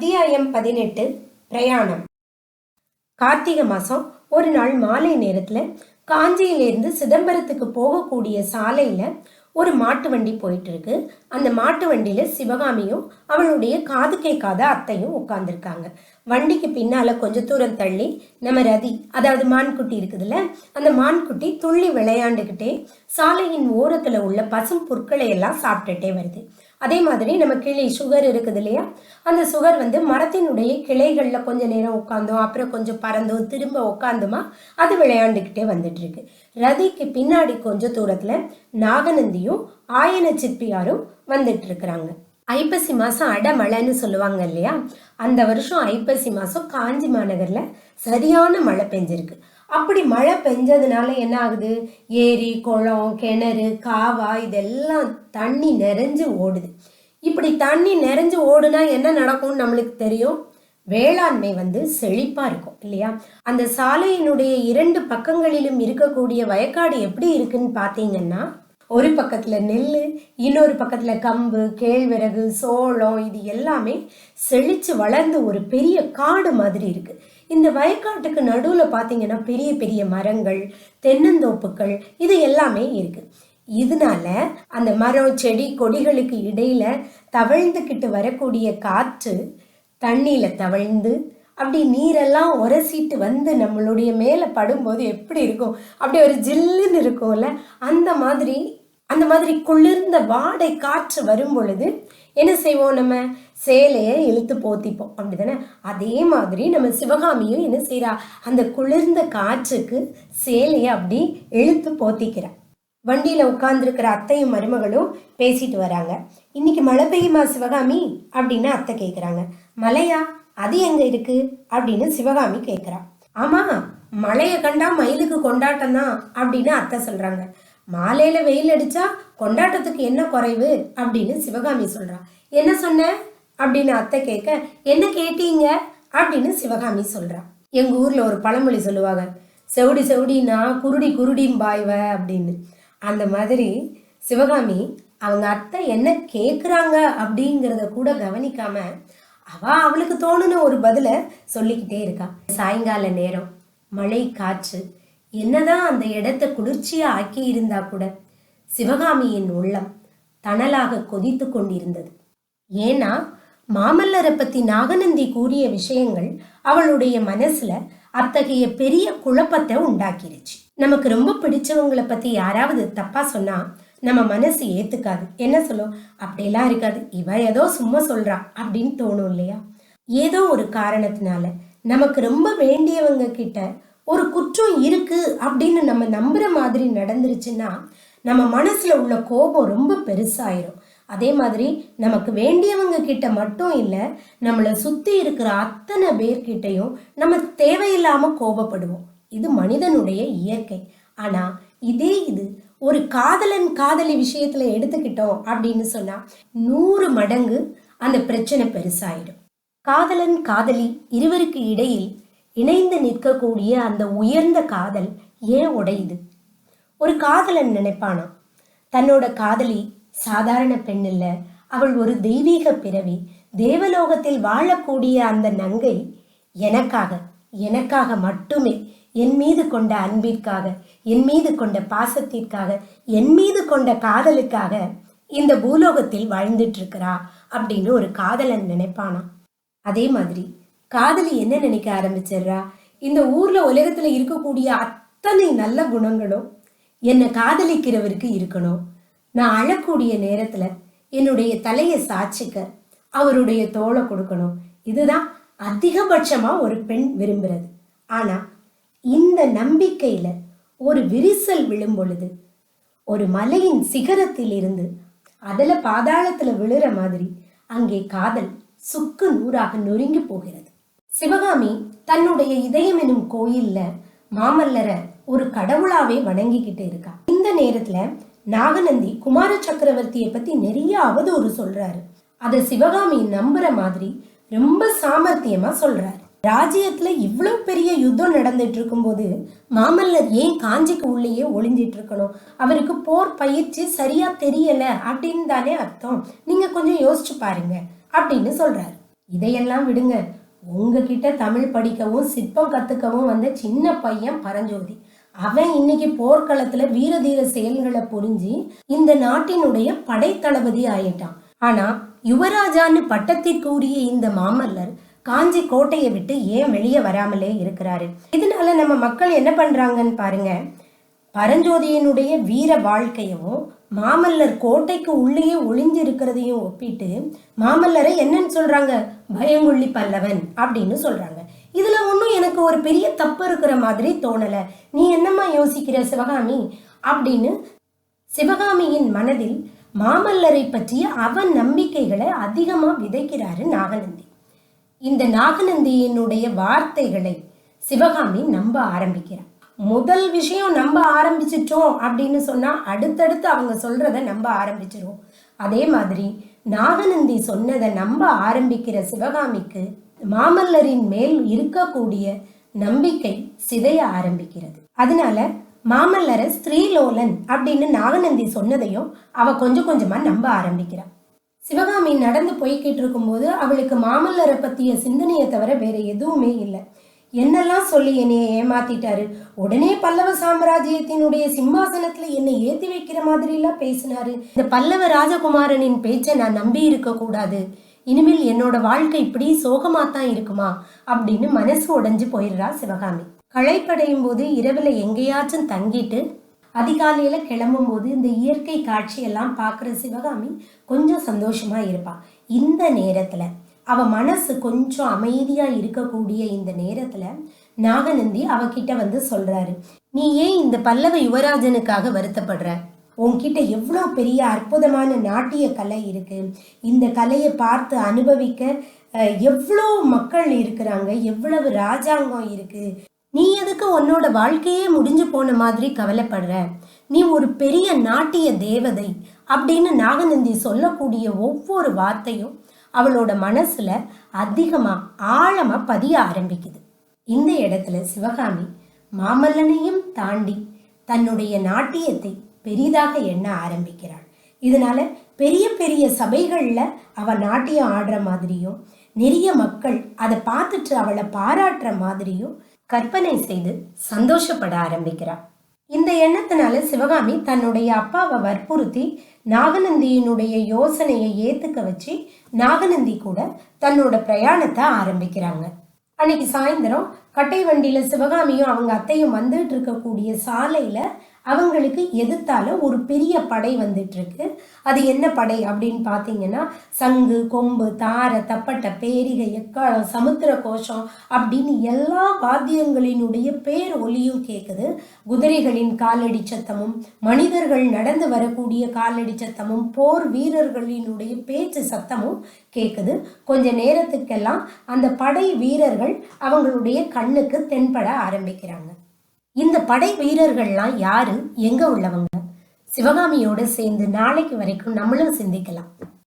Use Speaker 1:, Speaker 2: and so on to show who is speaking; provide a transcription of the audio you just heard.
Speaker 1: அத்தியாயம் பதினெட்டு பிரயாணம். கார்த்திகை மாசம் ஒரு நாள் மாலை நேரத்துல காஞ்சியிலிருந்து சிதம்பரத்துக்கு போகக்கூடிய சாலையில ஒரு மாட்டு வண்டி போயிட்டு இருக்கு அந்த மாட்டு வண்டியில சிவகாமியும் அவளுடைய காது கேட்காத அத்தையும் உட்கார்ந்துருக்காங்க. வண்டிக்கு பின்னால கொஞ்ச தூரம் தள்ளி நம்ம ரதி அதாவது மான்குட்டி இருக்குதுல்ல அந்த மான்குட்டி துள்ளி விளையாண்டுக்கிட்டே சாலையின் ஓரத்துல உள்ள பசும் புற்களை எல்லாம் சாப்பிட்டுட்டே வருது. அதே மாதிரி நம்ம கிளி சுகர் இருக்குது இல்லையா? அந்த சுகர் வந்து மரத்தினுடைய கிளைகளில் கொஞ்ச நேரம் உட்காந்தோம் அப்புறம் கொஞ்சம் பறந்தோம். திரும்ப உட்காந்துமா அது விளையாண்டுக்கிட்டே வந்துட்டு இருக்கு ரதிக்கு பின்னாடி கொஞ்சம் தூரத்தில் நாகநந்தியும் ஆயன சிற்பியாரும் வந்துட்டு இருக்கிறாங்க ஐப்பசி மாதம் அடமழைன்னு சொல்லுவாங்க இல்லையா? அந்த வருஷம் ஐப்பசி மாதம் காஞ்சி மாநகரில் சரியான மழை பெஞ்சிருக்கு. அப்படி மழை பெஞ்சதுனால என்ன ஆகுது? ஏரி குளம் கிணறு காவா இதெல்லாம் தண்ணி நிறைஞ்சு ஓடுது. இப்படி தண்ணி நிறைஞ்சு ஓடுனா என்ன நடக்கும்னு நம்மளுக்கு தெரியும்? வேளாண்மை வந்து செழிப்பாக இருக்கும் இல்லையா? அந்த சாலையினுடைய இரண்டு பக்கங்களிலும் இருக்கக்கூடிய வயக்காடு எப்படி இருக்குன்னு பார்த்தீங்கன்னா ஒரு பக்கத்தில் நெல் இன்னொரு பக்கத்தில் கம்பு கேழ்வரகு சோளம் இது எல்லாமே செழித்து வளர்ந்து ஒரு பெரிய காடு மாதிரி இருக்குது இந்த வயக்காட்டுக்கு நடுவில் பார்த்தீங்கன்னா பெரிய பெரிய மரங்கள் தென்னந்தோப்புகள் இது எல்லாமே இருக்குது இதனால அந்த மரம் செடி கொடிகளுக்கு இடையில தவழ்ந்துக்கிட்டு வரக்கூடிய காற்று தண்ணியில தவழ்ந்து அப்படி நீரெல்லாம் உரசிட்டு வந்து நம்மளுடைய மேலே படும்போது எப்படி இருக்கும்? அப்படி ஒரு ஜில்லுன்னு இருக்கும்ல? அந்த மாதிரி அந்த மாதிரி குளிர்ந்த வாடை காற்று வரும் பொழுது என்ன செய்வோம் நம்ம? சேலையை இழுத்து போத்திப்போம். அப்படிதானே? அதே மாதிரி நம்ம சிவகாமியும் என்ன செய்கிறா அந்த குளிர்ந்த காற்றுக்கு சேலையை அப்படி இழுத்து போத்திக்கிறா. வண்டியில் உட்காந்துருக்கிற அத்தையும் மருமகளும் பேசிட்டு வராங்க. இன்னைக்கு மழை பெய்யுமா சிவகாமி? அப்படின்னு அத்தை கேட்குறாங்க மலையா அது எங்கே இருக்கு? அப்படின்னு சிவகாமி கேட்குறா ஆமாம் மழையை கண்டா மயிலுக்கு கொண்டாட்டம் தான் அப்படின்னு அத்தை சொல்கிறாங்க மாலையில் வெயில் அடித்தா கொண்டாட்டத்துக்கு என்ன குறைவு? அப்படின்னு சிவகாமி சொல்கிறா என்ன சொன்ன? அப்படின்னு அத்தை கேட்க என்ன கேட்டீங்க? அப்படின்னு சிவகாமி சொல்றா. எங்க ஊர்ல ஒரு பழமொழி சொல்லுவாங்க செவுடி செவுடினா குருடி குருடியும் பாய்வ அப்படின்னு. அந்த மாதிரி சிவகாமி அவங்க அத்தை என்ன கேட்குறாங்க அப்படிங்கிறத கூட கவனிக்காம அவ அவளுக்கு தோணுன ஒரு பதிலை சொல்லிக்கிட்டே இருக்கா. சாயங்கால நேரம் மழை காற்று என்னதான் அந்த இடத்த குளிர்ச்சியா ஆக்கி இருந்தா கூட சிவகாமியின் உள்ளம் தணலாக கொதித்து கொண்டிருந்தது. ஏன்னா மாமல்லரை பத்தி நாகநந்தி கூறிய விஷயங்கள் அவளுடைய மனசுல அத்தகைய பெரிய குழப்பத்தை உண்டாக்கிருச்சு. நமக்கு ரொம்ப பிடிச்சவங்களை பத்தி யாராவது தப்பா சொன்னா நம்ம மனசு ஏத்துக்காது. என்ன சொல்லும்? அப்படியெல்லாம் இருக்காது. இவ ஏதோ சும்மா சொல்றா அப்படின்னு தோணும் இல்லையா? ஏதோ ஒரு காரணத்தினால நமக்கு ரொம்ப வேண்டியவங்க கிட்ட ஒரு குற்றம் இருக்கு அப்படின்னு நம்ம நம்புற மாதிரி நடந்துருச்சுன்னா நம்ம மனசுல உள்ள கோபம் ரொம்ப பெருசாயிரும். அதே மாதிரி நமக்கு வேண்டியவங்க கிட்ட மட்டும் இல்லை நம்மளை சுத்தி இருக்கிற அத்தனை பேர்கிட்டையும் நம்ம தேவையில்லாமல் கோபப்படுவோம். இது மனிதனுடைய இயற்கை. ஆனா இதே இது ஒரு காதலன் காதலி விஷயத்துல எடுத்துக்கிட்டோம் அப்படின்னு சொன்னா நூறு மடங்கு அந்த பிரச்சனை பெருசாயிடும். காதலன் காதலி இருவருக்கு இடையில் இணைந்து நிற்கக்கூடிய அந்த உயர்ந்த காதல் ஏன் உடையுது? ஒரு காதலன் நினைப்பானா? தன்னோட காதலி சாதாரண பெண் இல்ல. அவள் ஒரு தெய்வீக பிறவி. தேவலோகத்தில் வாழக்கூடிய அந்த நங்கை எனக்காக எனக்காக மட்டுமே என் மீது கொண்ட அன்பிற்காக என் மீது கொண்ட பாசத்திற்காக என் மீது கொண்ட காதலுக்காக இந்த பூலோகத்தில் வாழ்ந்துட்டு இருக்கிறா அப்படின்னு ஒரு காதலன் நினைப்பானா அதே மாதிரி காதலி என்ன நினைக்க ஆரம்பிச்சிடுறா? இந்த ஊர்ல உலகத்துல இருக்கக்கூடிய அத்தனை நல்ல குணங்களும் என்னை காதலிக்கிறவருக்கு இருக்கணும். நான் அழக்கூடிய நேரத்துல என்னுடைய தலையை சாட்சிக்க அவருடைய தோலை கொடுக்கணும். இதுதான் அதிகபட்சமா ஒரு பெண் விரும்புறது. ஆனா இந்த நம்பிக்கையில ஒரு விரிசல் விழும் பொழுது ஒரு மலையின் சிகரத்தில் இருந்து அதுல பாதாளத்துல விழுற மாதிரி அங்கே காதல் சுக்கு நூறாக நொறுங்கி போகிறது. சிவகாமி தன்னுடைய இதயம் எனும் கோயில்ல மாமல்லரை ஒரு கடவுளாவே வணங்கிக்கிட்டு இருக்கா. இந்த நேரத்துல நாகநந்தி குமார சக்கரவர்த்தியை பத்தி நிறைய அவதூறு சொல்றாரு. அத சிவகாமி நம்புற மாதிரி ரொம்ப சாமர்த்தியமா சொல்றாரு. ராஜ்யத்துல இவ்வளவு பெரிய யுத்தம் நடந்துட்டு இருக்கும்போது மாமல்லர் ஏன் காஞ்சிக்கு உள்ளேயே ஒளிஞ்சிட்டு இருக்கணும்? அவருக்கு போர் பயிற்சி சரியா தெரியல அப்படின்னு தானே அர்த்தம். நீங்க கொஞ்சம் யோசிச்சு பாருங்க அப்படின்னு சொல்றாரு. இதையெல்லாம் விடுங்க. உங்ககிட்ட தமிழ் படிக்கவும் சிற்பம் கத்துக்கவும் வந்த சின்ன பையன் பரஞ்சோதி. அவன் இன்னைக்கு போர்க்களத்துல வீர தீர செயல்களை புரிஞ்சு இந்த நாட்டினுடைய படைத்தளபதி ஆயிட்டான். ஆனா யுவராஜான்னு பட்டத்திற்கு உரிய இந்த மாமல்லர் காஞ்சி கோட்டையை விட்டு ஏன் வெளியே வராமலே இருக்கிறாரு? இதனால நம்ம மக்கள் என்ன பண்றாங்கன்னு பாருங்க. பரஞ்சோதியினுடைய வீர வாழ்க்கையவும் மாமல்லர் கோட்டைக்கு உள்ளேயே ஒளிஞ்சு இருக்கிறதையும் ஒப்பிட்டு மாமல்லரை என்னன்னு சொல்றாங்க? பயங்குள்ளி பல்லவன் அப்படின்னு சொல்றாங்க. இதுல ஒன்றும் எனக்கு ஒரு பெரிய தப்பு இருக்கிற மாதிரி தோணல. நீ என்னம்மா யோசிக்கிற சிவகாமி? அப்படின்னு சிவகாமியின் மனதில் மாமல்லரை பற்றிய அவன் நம்பிக்கைகளை அதிகமா விதைக்கிறாரு நாகநந்தி. இந்த நாகநந்தியினுடைய வார்த்தைகளை சிவகாமி நம்ப ஆரம்பிக்கிறார் முதல் விஷயம் நம்ப ஆரம்பிச்சிட்டோம் அப்படின்னு சொன்னா அடுத்தடுத்து அவங்க சொல்றத நம்ப ஆரம்பிச்சிடும் அதே மாதிரி நாகநந்தி சொன்னதை நம்ப ஆரம்பிக்கிற சிவகாமிக்கு மாமல்லரின் மேல் இருக்கக்கூடிய நம்பிக்கை சிதைய ஆரம்பிக்கிறது. அதனால மாமல்லரை ஸ்ரீலோலன் அப்படின்னு நாகநந்தி சொன்னதையும் அவ கொஞ்சம் கொஞ்சமா நம்ப ஆரம்பிக்கிறா. சிவகாமி நடந்து போய்கிட்டு இருக்கும்போது அவளுக்கு மாமல்லரை பத்திய சிந்தனையை தவிர வேற எதுவுமே இல்லை. என்னெல்லாம் சொல்லி என்னைய ஏமாத்திட்டாரு? உடனே பல்லவ சாம்ராஜ்யத்தினுடைய சிம்மாசனத்துல என்னை ஏத்தி வைக்கிற மாதிரி எல்லாம் பேசினாரு. இந்த பல்லவ ராஜகுமாரனின் பேச்சை நான் நம்பி இருக்க கூடாது. இனிமேல் என்னோட வாழ்க்கை இப்படி சோகமாத்தான் இருக்குமா? அப்படின்னு மனசு உடைஞ்சு போயிடுறா சிவகாமி. களைப்படையும் போது இரவில் எங்கேயாச்சும் தங்கிட்டு அதிகாலையில் கிளம்பும் போது இந்த இயற்கை காட்சியெல்லாம் பார்க்குற சிவகாமி கொஞ்சம் சந்தோஷமாக இருப்பாள் இந்த நேரத்தில் அவள் மனசு கொஞ்சம் அமைதியாக இருக்கக்கூடிய இந்த நேரத்தில் நாகநந்தி அவகிட்ட வந்து சொல்கிறாரு நீ ஏன் இந்த பல்லவ யுவராஜனுக்காக வருத்தப்படுற? உன்கிட்ட எவ்வளோ பெரிய அற்புதமான நாட்டிய கலை இருக்கு. இந்த கலையை பார்த்து அனுபவிக்க எவ்வளோ மக்கள் இருக்கிறாங்க எவ்வளவு ராஜாங்கம் இருக்கு. நீ எதுக்கு உன்னோட வாழ்க்கையே முடிஞ்சு போன மாதிரி கவலைப்படுற? நீ ஒரு பெரிய நாட்டிய தேவதை அப்படின்னு நாகநந்தி சொல்லக்கூடிய ஒவ்வொரு வார்த்தையும் அவளோட மனசுல அதிகமா ஆழமா பதிய ஆரம்பிக்குது. இந்த இடத்துல சிவகாமி மாமல்லனையும் தாண்டி தன்னுடைய நாட்டியத்தை பெரிதாக எண்ண ஆரம்பிக்கிறாள். இதனால பெரிய பெரிய சபைகளில் அவள் நாட்டியம் ஆடுற மாதிரியும் நிறைய மக்கள் அதை பார்த்துட்டு அவளை பாராட்டுற மாதிரியும் கற்பனை செய்து சந்தோஷப்பட ஆரம்பிக்கிறாள் இந்த எண்ணத்தினால சிவகாமி தன்னுடைய அப்பாவை வற்புறுத்தி நாகநந்தியினுடைய யோசனையை ஏத்துக்க வச்சு நாகநந்தி கூட தன்னோட பிரயாணத்தை ஆரம்பிக்கிறாங்க. அன்னைக்கு சாயந்தரம் கட்டை வண்டியில சிவகாமியும் அவங்க அத்தையும் வந்துட்டு இருக்கக்கூடிய சாலையில அவங்களுக்கு எதிர்த்தால ஒரு பெரிய படை வந்துட்டு இருக்கு அது என்ன படை அப்படின்னு பார்த்தீங்கன்னா சங்கு கொம்பு தாரை தப்பட்டை பேரிகை எக்காளம் சமுத்திர கோஷம் அப்படின்னு எல்லா வாத்தியங்களினுடைய பேர் ஒலியும் கேட்குது குதிரைகளின் காலடி சத்தமும் மனிதர்கள் நடந்து வரக்கூடிய காலடி சத்தமும் போர் வீரர்களினுடைய பேச்சு சத்தமும் கேட்குது கொஞ்ச நேரத்துக்கெல்லாம் அந்த படை வீரர்கள் அவங்களுடைய கண்ணுக்கு தென்பட ஆரம்பிக்கிறாங்க. இந்த படை வீரர்கள்லாம் யாரு? எங்க உள்ளவங்க? சிவகாமியோடு சேர்ந்து நாளைக்கு வரைக்கும் நம்மளும் சிந்திக்கலாம்.